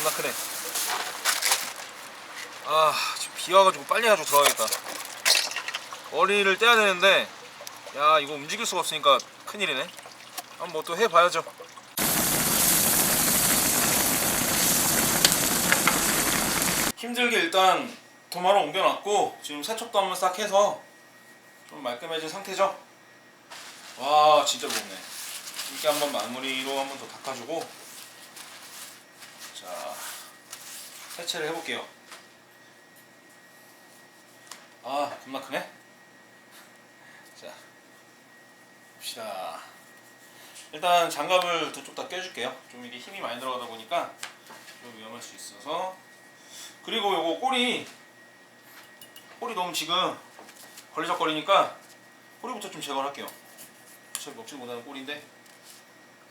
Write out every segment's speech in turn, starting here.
겁나 크네. 아, 지금 비 와가지고 빨리 가지고 들어가겠다. 머리를 떼야 되는데, 야, 이거 움직일 수가 없으니까 큰일이네. 한번 뭐 또 해봐야죠. 힘들게 일단 도마로 옮겨놨고, 지금 세척도 한번 싹 해서 좀 말끔해진 상태죠. 와, 진짜 무겁네. 이렇게 한번 마무리로 한번 더 닦아주고, 자, 세차를 해볼게요. 아, 겁나 크네. 자, 봅시다. 일단 장갑을 두 쪽 다 껴줄게요. 좀 이게 힘이 많이 들어가다 보니까 좀 위험할 수 있어서. 그리고 요거 꼬리, 꼬리 너무 지금 걸리적거리니까 꼬리부터 좀 제거를 할게요. 잘 먹지 못하는 꼬리인데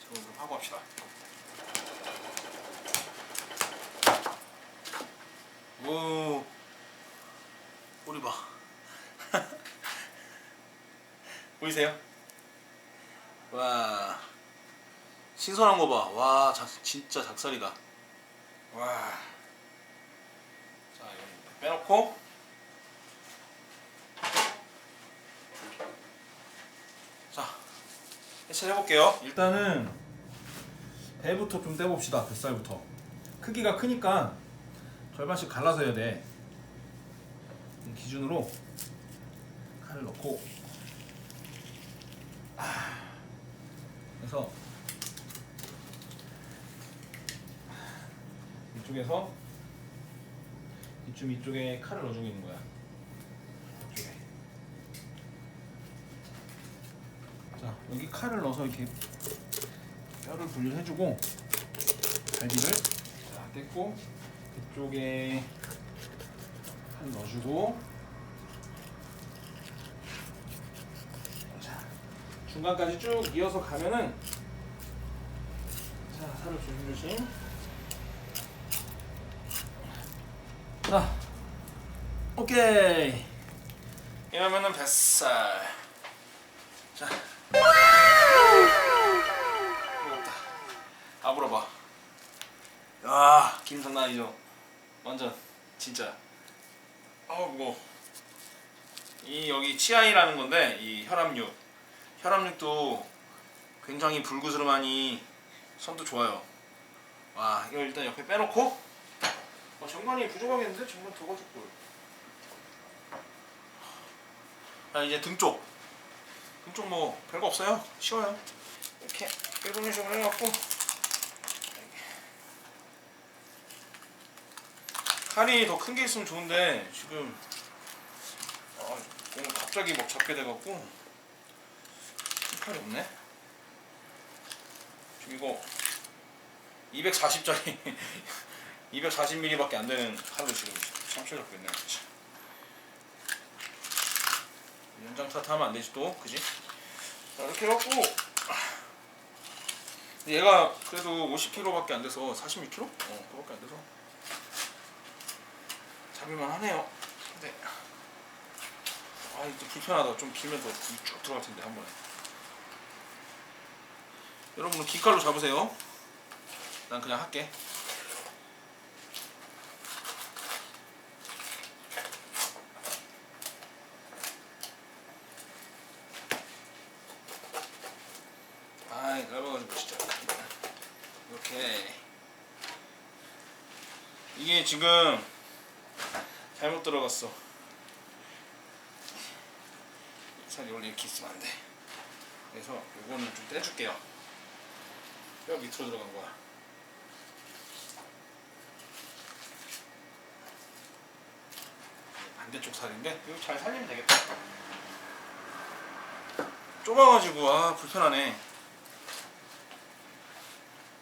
제거 좀 하고 합시다. 오, 꼬리 봐. 보이세요? 와, 신선한 거 봐. 와, 자, 진짜 작살이다. 와. 자, 이거 빼놓고. 자, 해체를 해볼게요. 일단은 배부터 좀 떼봅시다. 뱃살부터. 크기가 크니까 절반씩 갈라서 해야 돼. 이 기준으로 칼을 넣고 아, 그래서 이쪽에서 이쯤 이쪽에 칼을 넣어주고 있는 거야. 이쪽에. 자 여기 칼을 넣어서 이렇게 뼈를 분리해주고 갈비를 자 뗐고 그쪽에 칼 넣어주고. 자 중간까지 쭉 이어서 가면은 자 살을 조심조심. 자 오케이. 이러면은 뱃살. 자. 무겁다 아 물어봐. 야 김상나 아니죠 완전 진짜 아우 무거워 이 여기 치아이라는 건데 이 혈압육 혈압육도 굉장히 불구스름하니 선도 좋아요 와 이거 일단 옆에 빼놓고 어, 정관이 부족하겠는데 정관 더 가질 걸. 아 이제 등 쪽. 등쪽 뭐 별거 없어요. 쉬워요. 이렇게 빼돌리식으로 해갖고 칼이 더 큰 게 있으면 좋은데 지금 아, 오늘 갑자기 막 잡게 돼갖고 큰 칼이 없네. 지금 이거 240짜리 240mm밖에 안 되는 칼로 지금 참치를 잡고 있네. 참. 연장 탓 하면 안 되지 또, 그지? 자, 이렇게 해갖고 얘가 그래도 50kg밖에 안 돼서 46kg? 어, 그거밖에 안 돼서 잡을만 하네요. 근데 아, 이제 불편하다. 좀 길면 더쭉 들어갈 텐데 한 번에. 여러분은 긴 칼로 잡으세요. 난 그냥 할게. 아이 넓어가지고 진짜 이렇게 이게 지금 잘못 들어갔어. 살이 원래 이렇게 있으면 안돼. 그래서 요거는 좀 떼줄게요. 뼈 밑으로 들어간 거야. 반대쪽 살인데? 이거 잘 살리면 되겠다. 좁아가지고 아 불편하네.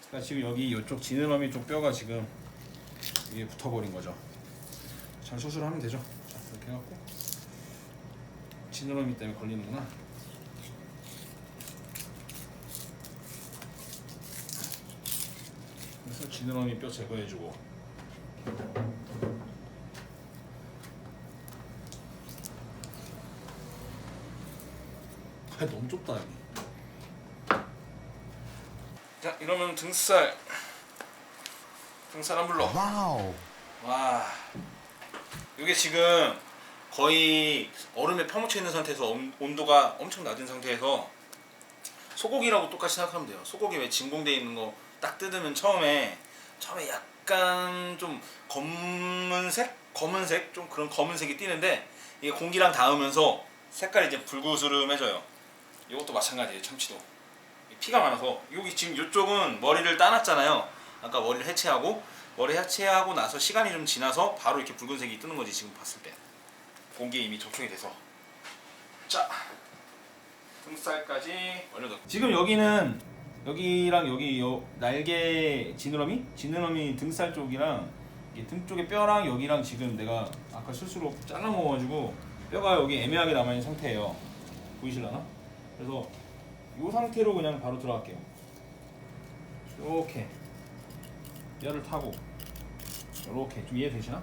그러니까 지금 여기 이쪽 지느러미 쪽 뼈가 지금 위에 붙어버린 거죠. 잘 수술하면 되죠. 자, 이렇게 해갖고 지느러미 때문에 걸리는구나. 그래서 지느러미 뼈 제거해주고. 아 너무 좁다 여기. 자 이러면 등살 등살 안 불러. Wow. 와. 이게 지금 거의 얼음에 파묻혀 있는 상태에서 온- 온도가 엄청 낮은 상태에서 소고기라고 똑같이 생각하면 돼요. 소고기 왜 진공돼 있는 거 딱 뜯으면 처음에 처음에 약간 좀 검은색, 검은색 좀 그런 검은색이 띄는데 이게 공기랑 닿으면서 색깔이 이제 불구스름해져요. 이것도 마찬가지예요. 참치도 피가 많아서 여기 지금 이쪽은 머리를 따놨잖아요. 아까 머리를 해체하고 머리 해체하고 나서 시간이 좀 지나서 바로 이렇게 붉은색이 뜨는 거지 지금 봤을 때. 공기에 이미 접촉이 돼서. 자 등살까지 올려놓고 지금 여기는 여기랑 여기 요 날개 지느러미? 지느러미 등살 쪽이랑 이등 쪽에 뼈랑 여기랑 지금 내가 아까 실수로 잘라 먹어가지고 뼈가 여기 애매하게 남아있는 상태예요. 보이실라나? 그래서 이 상태로 그냥 바로 들어갈게요. 이렇게. 뼈를 타고 이렇게 좀 이해되시나?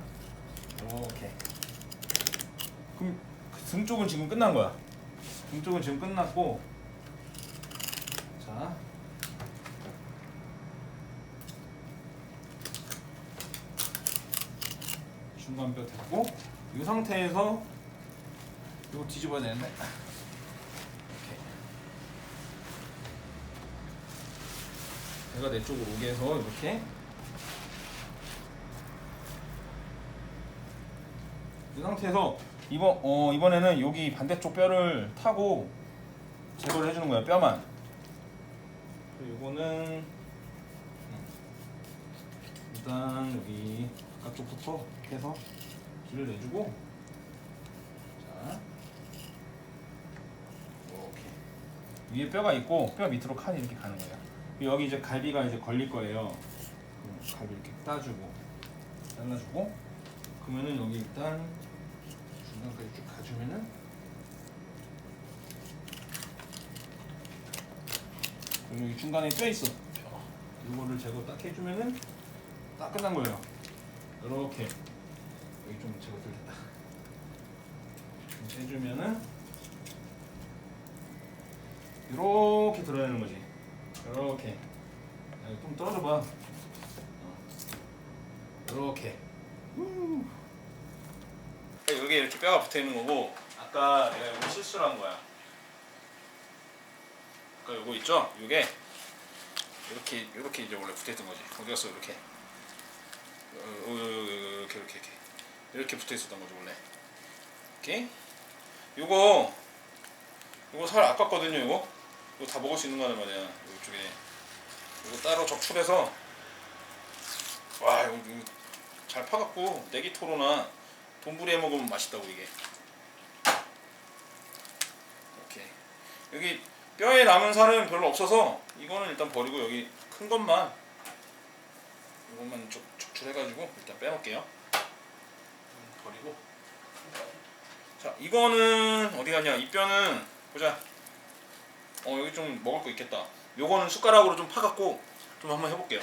이렇게. 그럼 그등 쪽은 지금 끝난 거야. 등 쪽은 지금 끝났고 자. 중간 뼈 됐고 이 상태에서 이거 뒤집어야 되는데. 이렇게. 내가 내 쪽으로 오게 해서 이렇게 상태에서 이번 어 이번에는 여기 반대쪽 뼈를 타고 제거를 해주는 거야 뼈만. 이거는 음, 일단 여기 바깥쪽부터 해서 길을 내주고 자 이렇게 위에 뼈가 있고 뼈 밑으로 칸이 이렇게 가는 거야. 여기 이제 갈비가 이제 걸릴 거예요. 갈비 이렇게 따주고 잘라주고 그러면은 여기 일단 중간까지 쭉 가주면은 그리고 여기 중간에 뼈 있어. 뼈 이거를 제거 딱 해주면은 딱 끝난 거예요. 이렇게. 여기 좀 제거 이렇게 해주면은 이렇게 드러내는 거지. 이렇게. 좀 떨어져 봐. 이렇게 여기 이렇게 뼈가 붙어 있는 거고 아까 내가 이거 실수를 한 거야. 아까 요거 있죠? 요게 이렇게 이렇게 이제 원래 붙어 있던 거지. 어디 갔어 이렇게. 어, 어, 어, 어, 이렇게 이렇게 이렇게 이렇게 붙어 있었던 거지 원래. 이렇게. 요거 요거 살 아깝거든요. 요거 이거 다 먹을 수 있는 거란 말이야. 이쪽에 이거 따로 적출해서 와 이거, 이거 잘 파갖고 내기토로나 돈부리 해 먹으면 맛있다고 이게. 이렇게. 여기 뼈에 남은 살은 별로 없어서 이거는 일단 버리고 여기 큰 것만 이것만 쭉 적출해가지고 일단 빼놓을게요. 음, 버리고. 자 이거는 어디 갔냐? 이 뼈는 보자. 어 여기 좀 먹을 거 있겠다. 요거는 숟가락으로 좀 파갖고 좀 한번 해볼게요